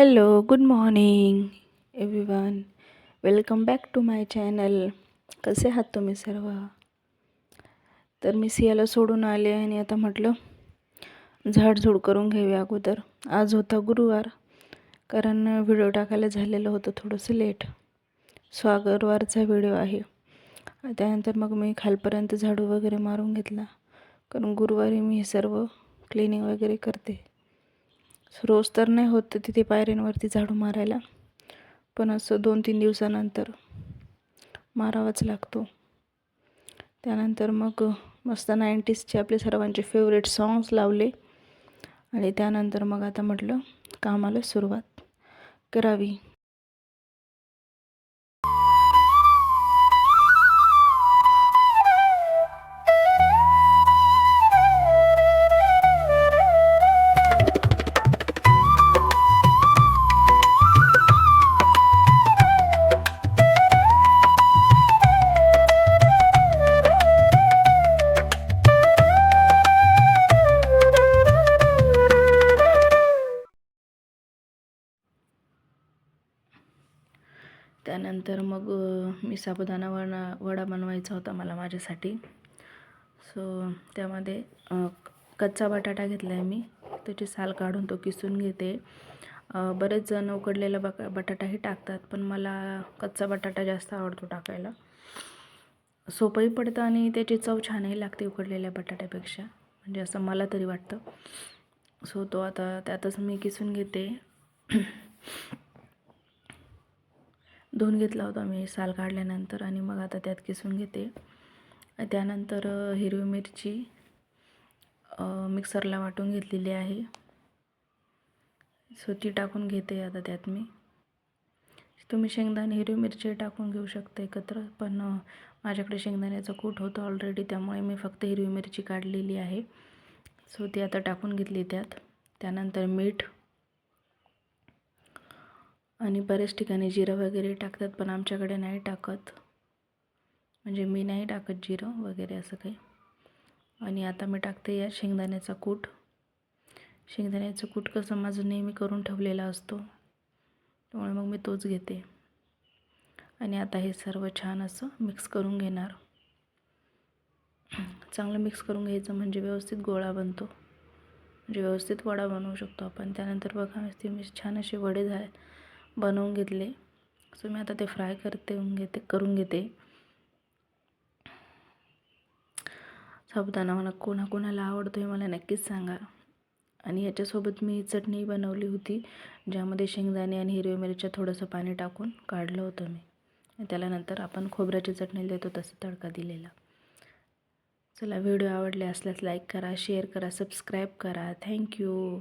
Hello good morning everyone welcome back to my channel कसे आहात तुम्ही सर्व? तर मी सियाला सोडून आले आणि आता म्हटलं झाडझूड करून घेऊया अगोदर. आज होता गुरुवार कारण व्हिडिओ टाकायला झालेलं होतं थोडंसं लेट स्वागरवारचा व्हिडिओ आहे. त्यानंतर मग मी खालपर्यंत झाडू वगैरे मारून घेतला कारण गुरुवारी मी हे सर्व क्लिनिंग वगैरे करते. रोज तर नाही होत तिथे पायऱ्यांवरती झाडू मारायला पण असं दोन तीन दिवसानंतर मारावाच लागतो. त्यानंतर मग मस्त नाईंटीजचे आपले सर्वांचे फेवरेट सॉंग्स लावले आणि त्यानंतर मग आता म्हटलं कामाला सुरुवात करावी. त्यानंतर मग मी साबुदाणा वडा वडा बनवायचा होता मला माझ्यासाठी. सो त्यामध्ये कच्चा बटाटा घेतला आहे मी. त्याची साल काढून तो किसून घेते. बरेच जण उकडलेला बका बटाटाही टाकतात पण मला कच्चा बटाटा जास्त आवडतो टाकायला. सोपंही पडतं आणि त्याची चव छानही लागते उकडलेल्या बटाट्यापेक्षा. म्हणजे असं मला तरी वाटतं. सो तो आता त्यातच मी किसून घेते. धुवून घेतला होता मी साल काढल्यानंतर आणि मग आता त्यात किसून घेते. त्यानंतर हिरवी मिरची मिक्सरला वाटून घेतलेली आहे. सो ती टाकून घेते आता त्यात मी. तुम्ही शेंगदाणे हिरवी मिरची टाकून घेऊ शकता एकत्र पण माझ्याकडे शेंगदाण्याचं कूट होतं ऑलरेडी त्यामुळे मी फक्त हिरवी मिरची काढलेली आहे. सो ती आता टाकून घेतली त्यात. त्यानंतर मीठ आणि बऱ्याच ठिकाणी जिरं वगैरे टाकतात पण आमच्याकडे नाही टाकत. म्हणजे मी नाही टाकत जिरं वगैरे असं काही. आणि आता मी टाकते या शेंगदाण्याचा कूट. शेंगदाण्याचं कूट कसं माझं नेहमी करून ठेवलेला असतो. त्यामुळे मग मी तोच घेते. आणि आता हे सर्व छान असं मिक्स करून घेणार. चांगलं मिक्स करून घ्यायचं म्हणजे व्यवस्थित गोळा बनतो. म्हणजे व्यवस्थित वडा बनवू शकतो आपण. त्यानंतर बघा ते मी छान असे वडे झाले. बनवून घेतले. सो मी आता ते फ्राय करते घेते करून घेते. साबुदाणा मला कोणाकोणाला आवडतो हे मला नक्कीच सांगा. आणि याच्यासोबत मी चटणी बनवली होती ज्यामध्ये शेंगदाणे आणि हिरव्या मिरच्या थोडंसं पाणी टाकून काढलं होतं मी. त्याला नंतर आपण खोबऱ्याची चटणी देतो तसं तडका दिलेला. चला व्हिडिओ आवडले असल्यास लाईक करा शेअर करा सबस्क्राईब करा. थँक्यू